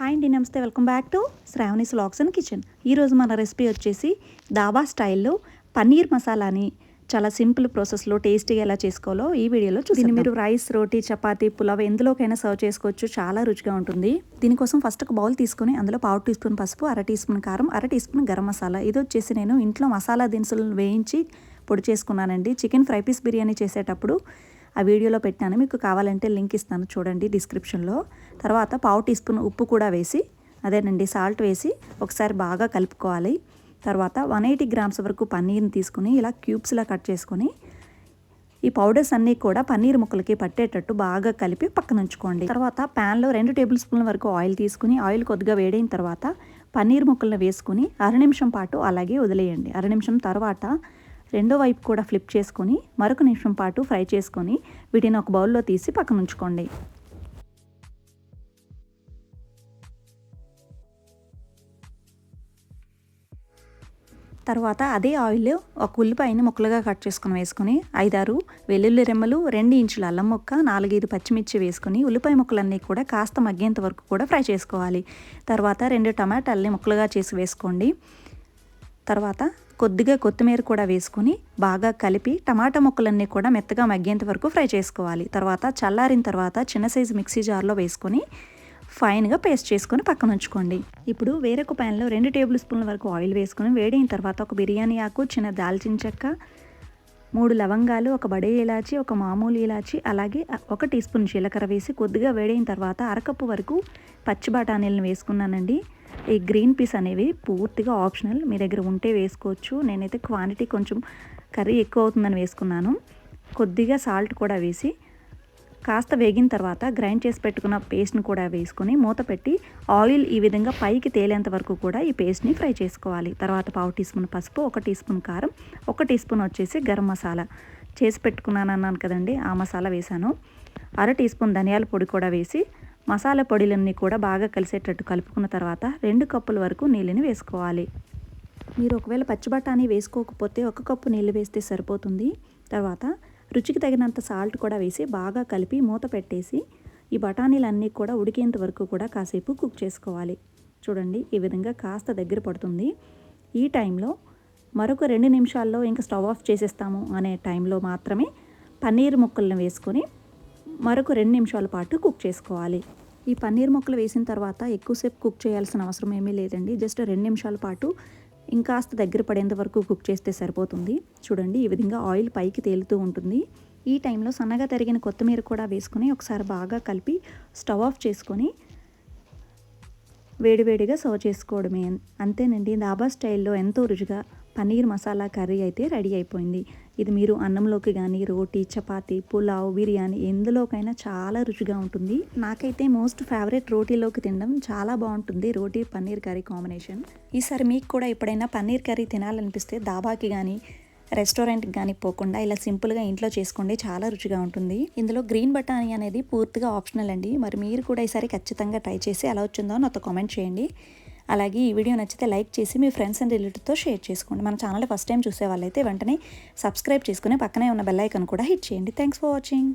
Hi అండి నమస్తే. Welcome back to Shravani's looks and kitchen. ఈరోజు మన రెసిపీ వచ్చేసి దాబా స్టైల్లో పన్నీర్ మసాలాని చాలా సింపుల్ ప్రాసెస్లో టేస్టీగా ఎలా చేసుకోవాలో ఈ వీడియోలో చూసి మీరు రైస్ రోటీ చపాతీ పులావ్ ఎందులోకైనా సర్వ్ చేసుకోవచ్చు. చాలా రుచిగా ఉంటుంది. దీనికోసం ఫస్ట్ ఒక బౌల్ తీసుకొని అందులో పావు టీ స్పూన్ పసుపు అర టీ స్పూన్ కారం అర టీ స్పూన్ గరం మసాలా. ఇది వచ్చేసి నేను ఇంట్లో మసాలా దినుసులను వేయించి పొడి చేసుకున్నానండి. చికెన్ ఫ్రై పీస్ బిర్యానీ చేసేటప్పుడు ఆ వీడియోలో పెట్టాను మీకు కావాలంటే లింక్ ఇస్తాను చూడండి డిస్క్రిప్షన్లో. తర్వాత పావు టీ స్పూన్ ఉప్పు కూడా వేసి అదేనండి సాల్ట్ వేసి ఒకసారి బాగా కలుపుకోవాలి. తర్వాత వన్ ఎయిటీ గ్రామ్స్ వరకు పన్నీర్ని తీసుకుని ఇలా క్యూబ్స్లా కట్ చేసుకొని ఈ పౌడర్స్ అన్నీ కూడా పన్నీర్ ముక్కలకి పట్టేటట్టు బాగా కలిపి పక్కన ఉంచుకోండి. తర్వాత ప్యాన్లో రెండు టేబుల్ స్పూన్ల వరకు ఆయిల్ తీసుకుని ఆయిల్ కొద్దిగా వేడైన తర్వాత పన్నీర్ ముక్కలను వేసుకుని అర నిమిషం పాటు అలాగే వదిలేయండి. అర నిమిషం తర్వాత రెండో వైపు కూడా ఫ్లిప్ చేసుకొని మరొక నిమిషం పాటు ఫ్రై చేసుకొని వీటిని ఒక బౌల్లో తీసి పక్కన ఉంచుకోండి. తర్వాత అదే ఆయిల్ ఒక ఉల్లిపాయని ముక్కలుగా కట్ చేసుకుని వేసుకుని ఐదారు వెల్లుల్లి రెమ్మలు రెండు ఇంచుల అల్లం ముక్క నాలుగైదు పచ్చిమిర్చి వేసుకుని ఉల్లిపాయ ముక్కలన్నీ కూడా కాస్త మగ్గేంత వరకు కూడా ఫ్రై చేసుకోవాలి. తర్వాత రెండు టమాటాలని ముక్కలుగా చేసి వేసుకోండి. తర్వాత కొద్దిగా కొత్తిమీర కూడా వేసుకుని బాగా కలిపి టమాటా ముక్కలన్నీ కూడా మెత్తగా మగ్గేంత వరకు ఫ్రై చేసుకోవాలి. తర్వాత చల్లారిన తర్వాత చిన్న సైజు మిక్సీ జార్లో వేసుకొని ఫైన్గా పేస్ట్ చేసుకొని పక్కన ఉంచుకోండి. ఇప్పుడు వేరొక ప్యాన్లో రెండు టేబుల్ స్పూన్ల వరకు ఆయిల్ వేసుకొని వేడైన తర్వాత ఒక బిర్యానీ ఆకు చిన్న దాల్చిన చెక్క మూడు లవంగాలు ఒక బడే ఇలాచి ఒక మామూలు ఇలాచి అలాగే ఒక టీ స్పూన్ జీలకర్ర వేసి కొద్దిగా వేడైన తర్వాత అరకప్పు వరకు పచ్చి బఠానీలను వేసుకున్నానండి. ఈ గ్రీన్ పీస్ అనేవి పూర్తిగా ఆప్షనల్. మీ దగ్గర ఉంటే వేసుకోవచ్చు. నేనైతే క్వాంటిటీ కొంచెం కర్రీ ఎక్కువ అవుతుందని వేసుకున్నాను. కొద్దిగా సాల్ట్ కూడా వేసి కాస్త వేగిన తర్వాత గ్రైండ్ చేసి పెట్టుకున్న పేస్ట్ని కూడా వేసుకొని మూత పెట్టి ఆయిల్ ఈ విధంగా పైకి తేలేంత వరకు కూడా ఈ పేస్ట్ని ఫ్రై చేసుకోవాలి. తర్వాత పావు టీ స్పూన్ పసుపు ఒక టీ స్పూన్ కారం ఒక టీ స్పూన్ వచ్చేసి గరం మసాలా. చేసి పెట్టుకున్నాను అన్నాను కదండి ఆ మసాలా వేసాను అర టీ స్పూన్ ధనియాల పొడి కూడా వేసి మసాలా పొడిలన్నీ కూడా బాగా కలిసేటట్టు కలుపుకున్న తర్వాత రెండు కప్పుల వరకు నీళ్ళని వేసుకోవాలి. మీరు ఒకవేళ పచ్చి బఠానీ వేసుకోకపోతే ఒక కప్పు నీళ్ళు వేస్తే సరిపోతుంది. తర్వాత రుచికి తగినంత సాల్ట్ కూడా వేసి బాగా కలిపి మూత పెట్టేసి ఈ బఠానీలన్నీ కూడా ఉడికేంత వరకు కూడా కాసేపు కుక్ చేసుకోవాలి. చూడండి ఈ విధంగా కాస్త దగ్గర పడుతుంది. ఈ టైంలో మరొక రెండు నిమిషాల్లో ఇంకా స్టవ్ ఆఫ్ చేసేస్తాము అనే టైంలో మాత్రమే పన్నీర్ ముక్కలను వేసుకొని మరొక రెండు నిమిషాల పాటు కుక్ చేసుకోవాలి. ఈ పన్నీర్ ముక్కలు వేసిన తర్వాత ఎక్కువసేపు కుక్ చేయాల్సిన అవసరం ఏమీ లేదండి. జస్ట్ రెండు నిమిషాల పాటు ఇంకాస్త దగ్గర పడేంత వరకు కుక్ చేస్తే సరిపోతుంది. చూడండి ఈ విధంగా ఆయిల్ పైకి తేలుతూ ఉంటుంది. ఈ టైంలో సన్నగా తరిగిన కొత్తిమీర కూడా వేసుకొని ఒకసారి బాగా కలిపి స్టవ్ ఆఫ్ చేసుకొని వేడివేడిగా సర్వ్ చేసుకోవడమే. అంతేనండి దాబా స్టైల్లో ఎంతో రుచిగా పన్నీర్ మసాలా కర్రీ అయితే రెడీ అయిపోయింది. ఇది మీరు అన్నంలోకి కానీ రోటీ చపాతి పులావ్ బిర్యానీ ఎందులోకైనా చాలా రుచిగా ఉంటుంది. నాకైతే మోస్ట్ ఫేవరెట్ రోటీలోకి తినడం చాలా బాగుంటుంది రోటీ పన్నీర్ కర్రీ కాంబినేషన్. ఈసారి మీకు కూడా ఎప్పుడైనా పన్నీర్ కర్రీ తినాలనిపిస్తే దాబాకి కానీ రెస్టారెంట్కి కానీ పోకుండా ఇలా సింపుల్గా ఇంట్లో చేసుకోండి చాలా రుచిగా ఉంటుంది. ఇందులో గ్రీన్ బటానీ అనేది పూర్తిగా ఆప్షనల్ అండి. మరి మీరు కూడా ఈసారి ఖచ్చితంగా ట్రై చేసి ఎలా వచ్చిందో నాతో కామెంట్ చేయండి. అలాగే ఈ వీడియో నచ్చితే లైక్ చేసి మీ ఫ్రెండ్స్ అండ్ రిలేటివ్తో షేర్ చేసుకోండి. మన ఛానల్ ఫస్ట్ టైం చూసే వాళ్ళైతే వెంటనే సబ్స్క్రైబ్ చేసుకుని పక్కనే ఉన్న బెల్ ఐకన్ కూడా హిట్ చేయండి. Thanks for watching.